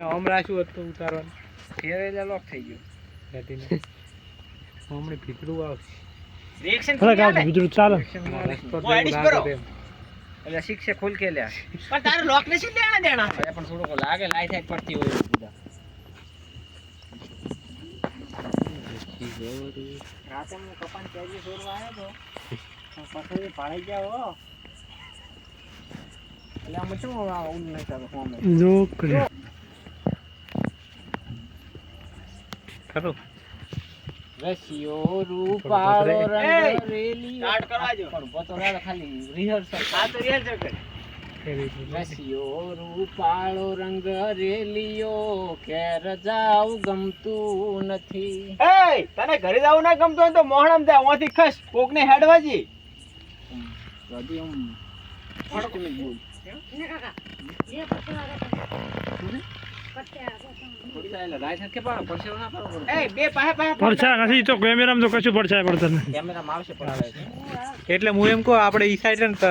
હમણાં શું હતું ઉતારવાનું? ફેરેલા લોક થઈ ગયો. ઘટીને હમણાં ભીતરું આવશે. રિએક્શન ખરા ગાવ બીજું ચાલે. રસ્તો ઓ, edit લાગે કરો. તેમ. એટલે શિક્ષે ખોલ કે લ્યા. પણ તારે લોક ને શું લેણા દેણા? અરે પણ થોડુંક લાગે લાઈ થાય પડતી હોય બધા. રાતે હું કપાન કેજી છોડવા આવ્યો તો. પછી ભાળી ગયા હો. એટલે આમાં શું નહીં જો કરે ખરું? રસિયો રૂપાળો રંગ રેલી સ્ટાર્ટ કરવા પણ ઊભો તો ખાલી રિહર્સલ આ તો રિયલ છે રસિયો રૂપાળો રંગ રેલિયો ઘેર જાવ ગમતું નથી એ તને ઘરે જવું ના ગમતું હોય તો મોહણમ જા ઓથી ખસ કોક ને હેડવાજી. ફડકું બોલ ના. એ પાહે પાહે પડછા નથી તો કેમેરામાં તો કશું પડછાય પડતા નથી. કેમેરામાં આવશે પણ આવે છે એટલે હું એમ કહું આપણે ઈ સાઈડ ને તો